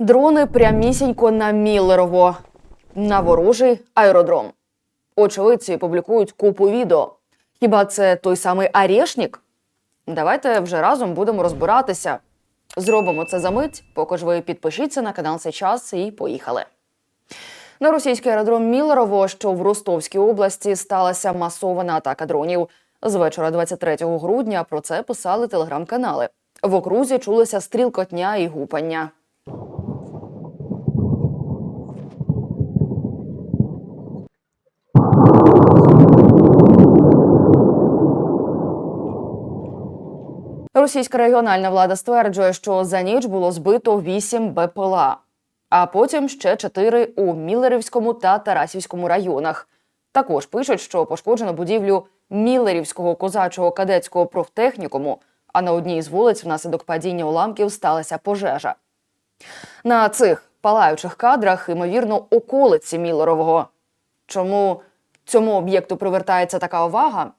Дрони прямісінько на Міллерово на ворожий аеродром. Очевидці публікують купу відео. Хіба це той самий Арешнік? Давайте вже разом будемо розбиратися. Зробимо це за мить, поки ж ви підпишіться на канал «Цей час і поїхали. На російський аеродром Міллерово, що в Ростовській області, сталася масована атака дронів. З вечора 23 грудня про це писали телеграм-канали. В окрузі чулися стрілкотня і гупання. Російська регіональна влада стверджує, що за ніч було збито 8 БПЛА, а потім ще 4 у Міллерівському та Тарасівському районах. Також пишуть, що пошкоджено будівлю Міллерівського козачого кадетського профтехнікуму, а на одній з вулиць внаслідок падіння уламків сталася пожежа. На цих палаючих кадрах, ймовірно, околиці Міллерового. Чому цьому об'єкту привертається така увага?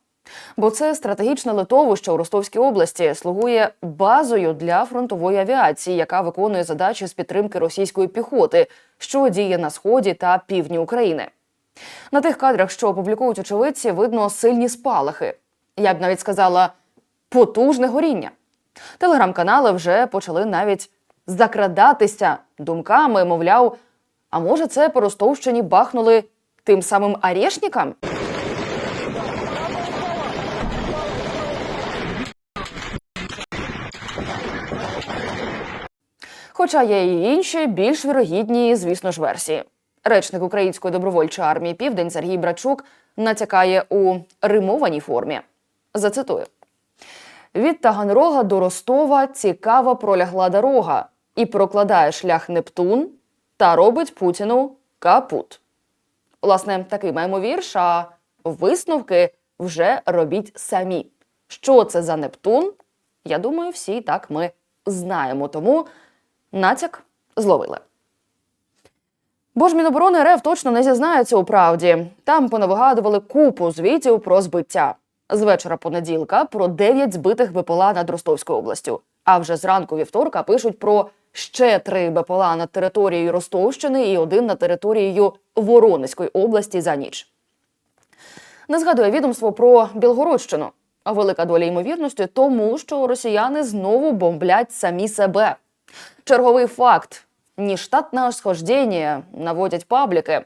Бо це стратегічне литовище у Ростовській області слугує базою для фронтової авіації, яка виконує задачі з підтримки російської піхоти, що діє на сході та півдні України. На тих кадрах, що опублікують очевидці, видно сильні спалахи. Я б навіть сказала потужне горіння. Телеграм-канали вже почали навіть закрадатися думками, мовляв, а може, це по Ростовщині бахнули тим самим Арешнікам? Хоча є і інші, більш вірогідні, звісно ж, версії. Речник Української добровольчої армії Південь Сергій Брачук натякає у римованій формі. Зацитую: від Таганрога до Ростова цікаво пролягла дорога і прокладає шлях Нептун та робить Путіну капут. Власне, такий маємо вірш, а висновки вже робіть самі. Що це за Нептун? Я думаю, всі так ми знаємо. Тому натяк зловили. Бо ж Міноборони РФ точно не зізнається у правді. Там понавигадували купу звітів про збиття. З вечора понеділка про 9 збитих БПЛА над Ростовською областю. А вже зранку вівторка пишуть про ще три БПЛА над територією Ростовщини і один над територією Воронезької області за ніч. Не згадує відомство про Білгородщину. А велика доля ймовірності тому, що росіяни знову бомблять самі себе. Черговий факт. Нештатне схождення наводять пабліки.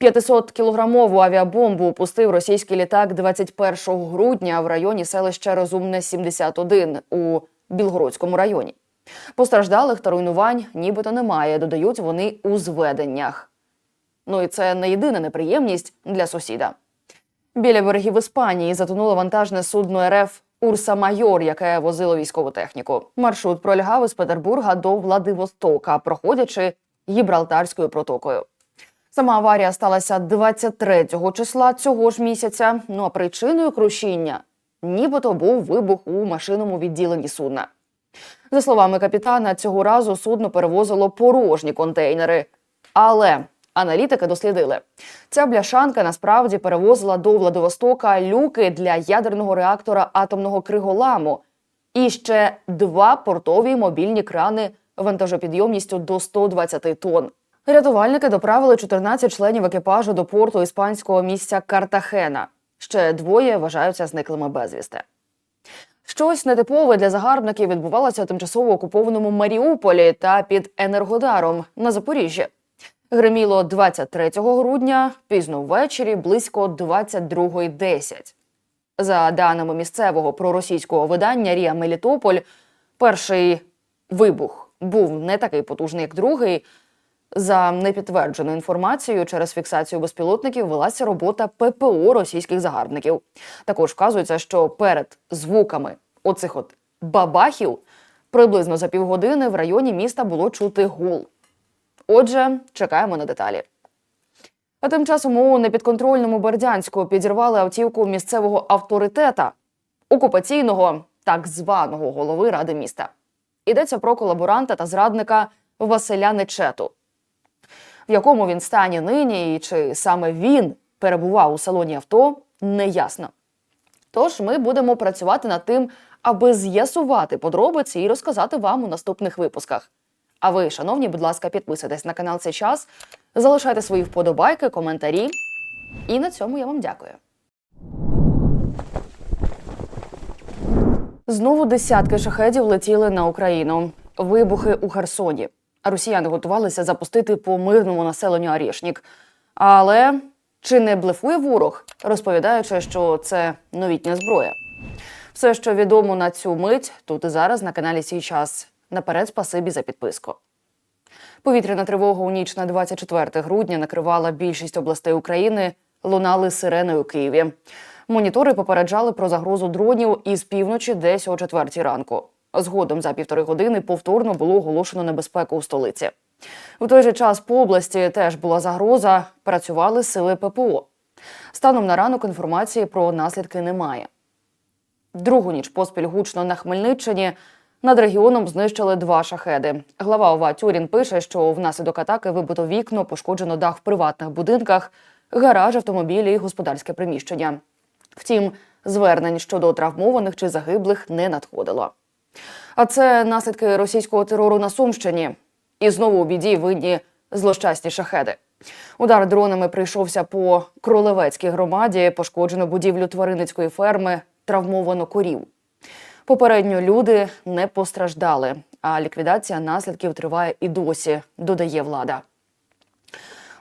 500-кілограмову авіабомбу пустив російський літак 21 грудня в районі селища Розумне 71 у Білгородському районі. Постраждалих та руйнувань нібито немає, додають вони у зведеннях. Ну і це не єдина неприємність для сусіда. Біля берегів Іспанії затонуло вантажне судно РФ Урса Майор, яке возило військову техніку. Маршрут пролягав із Петербурга до Владивостока, проходячи Гібралтарською протокою. Сама аварія сталася 23 числа цього ж місяця. Ну а причиною крушіння нібито був вибух у машинному відділенні судна. За словами капітана, цього разу судно перевозило порожні контейнери. Але аналітики дослідили, ця бляшанка насправді перевозила до Владивостока люки для ядерного реактора атомного криголаму і ще два портові мобільні крани вантажопідйомністю до 120 тонн. Рятувальники доправили 14 членів екіпажу до порту іспанського місця Картахена. Ще двоє вважаються зниклими безвісти. Щось нетипове для загарбників відбувалося у тимчасово окупованому Маріуполі та під Енергодаром на Запоріжжі. Гриміло 23 грудня, пізно ввечері, близько 22.10. За даними місцевого проросійського видання Рія Мелітополь, перший вибух був не такий потужний, як другий. За непідтвердженою інформацією, через фіксацію безпілотників велася робота ППО російських загарбників. Також вказується, що перед звуками оцих от бабахів приблизно за півгодини в районі міста було чути гул. Отже, чекаємо на деталі. А тим часом у непідконтрольному Бердянську підірвали автівку місцевого авторитета, окупаційного так званого голови ради міста. Йдеться про колаборанта та зрадника Василя Нечету. В якому він стані нині, і чи саме він перебував у салоні авто, неясно. Тож ми будемо працювати над тим, аби з'ясувати подробиці і розказати вам у наступних випусках. А ви, шановні, будь ласка, підписуйтесь на канал цей час, залишайте свої вподобайки, коментарі. І на цьому я вам дякую. Знову десятки шахедів летіли на Україну. Вибухи у Херсоні. Росіяни готувалися запустити по мирному населенню Арішнік. Але чи не блефує ворог, розповідаючи, що це новітня зброя? Все, що відомо на цю мить, тут і зараз на каналі Сій час. Наперед, спасибі за підписку. Повітряна тривога у ніч на 24 грудня накривала більшість областей України, лунали сирени у Києві. Монітори попереджали про загрозу дронів із півночі десь о четвертій ранку. Згодом за півтори години повторно було оголошено небезпеку у столиці. У той же час по області теж була загроза. Працювали сили ППО. Станом на ранок інформації про наслідки немає. Другу ніч поспіль гучно на Хмельниччині над регіоном знищили два шахеди. Глава ОВА Тюрін пише, що внаслідок атаки вибито вікно, пошкоджено дах в приватних будинках, гараж, автомобілі і господарське приміщення. Втім, звернень щодо травмованих чи загиблих не надходило. А це наслідки російського терору на Сумщині. І знову у біді винні злощасні шахеди. Удар дронами прийшовся по Кролевецькій громаді, пошкоджено будівлю тваринницької ферми, травмовано корів. Попередньо люди не постраждали, а ліквідація наслідків триває і досі, додає влада.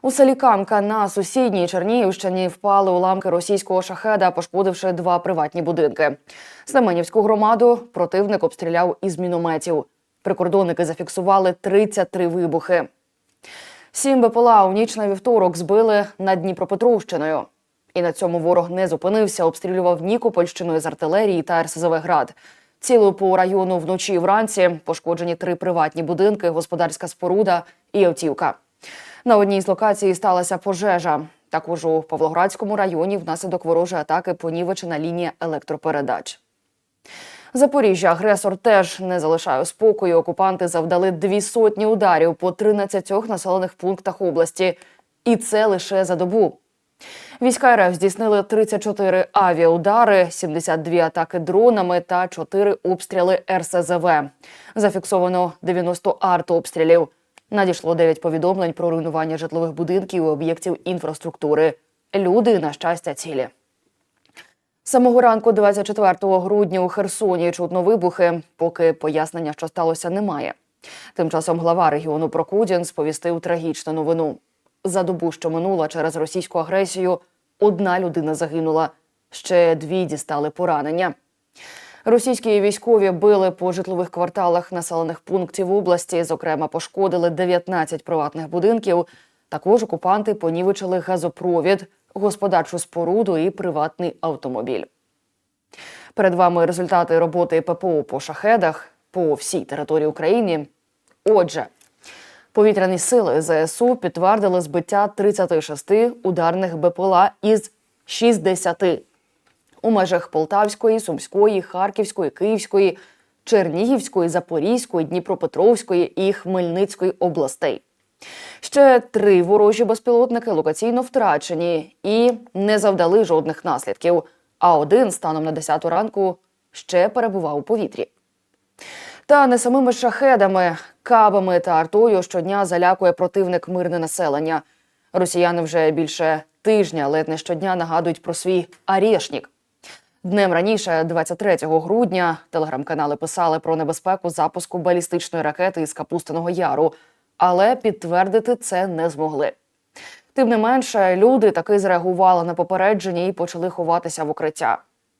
У селі Камка на сусідній Чернігівщині впали уламки російського шахеда, пошкодивши два приватні будинки. Семенівську громаду противник обстріляв із мінометів. Прикордонники зафіксували 33 вибухи. Сім БПЛА у ніч на вівторок збили над Дніпропетровщиною. І на цьому ворог не зупинився, обстрілював Нікопольщину з артилерії та РСЗВ «Град». Цілою по району вночі і вранці пошкоджені три приватні будинки, господарська споруда і автівка. На одній з локацій сталася пожежа. Також у Павлоградському районі внаслідок ворожої атаки понівечена лінія електропередач. Запоріжжя агресор теж не залишає спокою. Окупанти завдали дві сотні ударів по 13 населених пунктах області. І це лише за добу. Війська РФ здійснили 34 авіаудари, 72 атаки дронами та 4 обстріли РСЗВ. Зафіксовано 90 артобстрілів. Надійшло 9 повідомлень про руйнування житлових будинків і об'єктів інфраструктури. Люди, на щастя, цілі. Самого ранку, 24 грудня, у Херсоні чутно вибухи, поки пояснення, що сталося, немає. Тим часом глава регіону Прокудін сповістив трагічну новину. За добу, що минула через російську агресію, одна людина загинула, ще дві дістали поранення. Російські військові били по житлових кварталах населених пунктів області. Зокрема, пошкодили 19 приватних будинків. Також окупанти понівечили газопровід, господарчу споруду і приватний автомобіль. Перед вами результати роботи ППО по шахедах по всій території України. Отже, повітряні сили ЗСУ підтвердили збиття 36 ударних БПЛА із 60 у межах Полтавської, Сумської, Харківської, Київської, Чернігівської, Запорізької, Дніпропетровської і Хмельницької областей. Ще три ворожі безпілотники локаційно втрачені і не завдали жодних наслідків. А один станом на 10 ранку ще перебував у повітрі. Та не самими шахедами, кабами та артою щодня залякує противник мирне населення. Росіяни вже більше тижня, ледь не щодня нагадують про свій арішнік. Днем раніше, 23 грудня, телеграм-канали писали про небезпеку запуску балістичної ракети із Капустиного Яру, але підтвердити це не змогли. Тим не менше, люди таки зреагували на попередження і почали ховатися в укриття.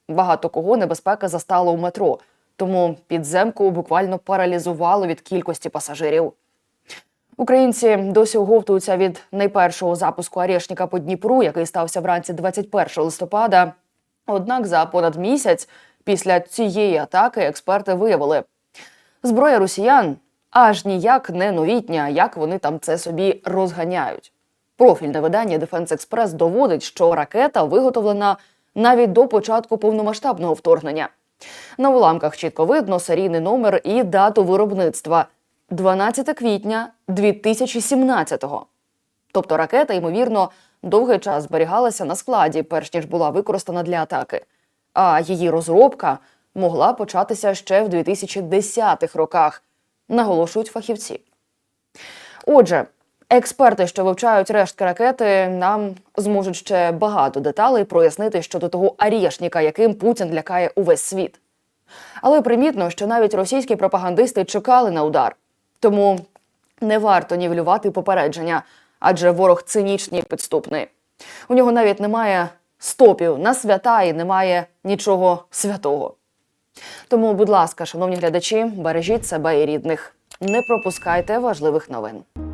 Багато кого небезпека застала у метро, тому підземку буквально паралізувало від кількості пасажирів. Українці досі оговтуються від найпершого запуску Арешника по Дніпру, який стався вранці 21 листопада. Однак за понад місяць після цієї атаки експерти виявили, зброя росіян аж ніяк не новітня, як вони там це собі розганяють. Профільне видання Defense Express доводить, що ракета виготовлена навіть до початку повномасштабного вторгнення. На уламках чітко видно серійний номер і дату виробництва 12 квітня 2017-го. Тобто ракета, ймовірно, довгий час зберігалася на складі, перш ніж була використана для атаки. А її розробка могла початися ще в 2010-х роках, наголошують фахівці. Отже, експерти, що вивчають рештки ракети, нам зможуть ще багато деталей прояснити щодо того арішніка, яким Путін лякає увесь світ. Але примітно, що навіть російські пропагандисти чекали на удар. Тому не варто нівелювати попередження, адже ворог цинічний і підступний. У нього навіть немає стопів на свята і немає нічого святого. Тому, будь ласка, шановні глядачі, бережіть себе і рідних. Не пропускайте важливих новин.